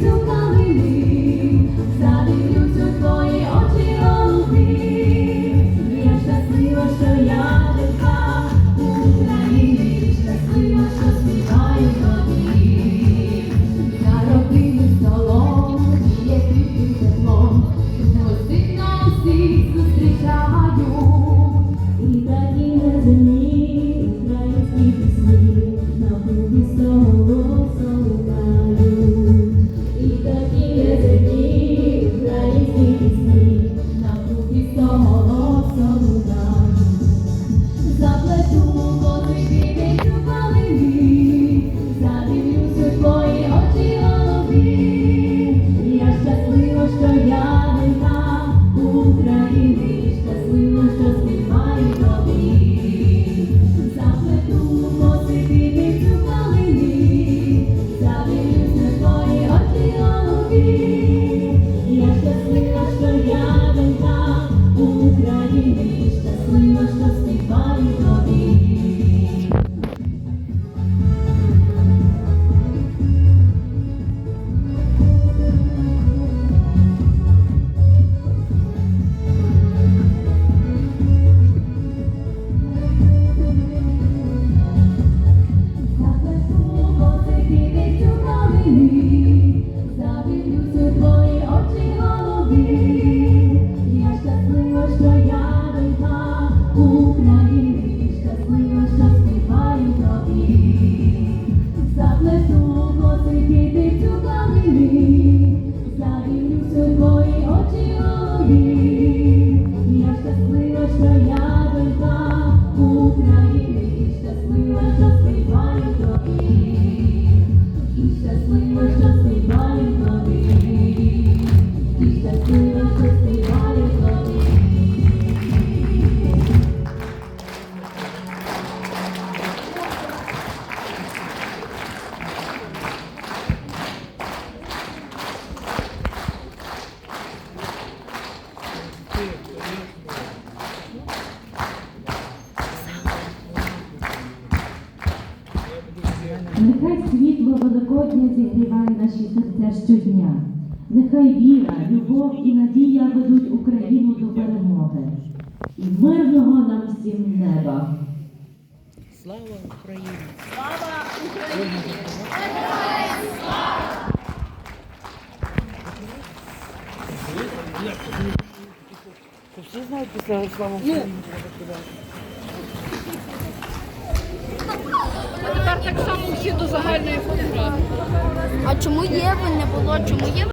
Thank you. you. night. Нехай світло Великодня зігріває наші серця щодня. Нехай віра, любов і надія ведуть Україну до перемоги. І мирного нам всім неба. Слава Україні! Слава Україні! Слава! Всі знають після слава Україні. вхід до загальної програми. А чому є ви не було? Чому є?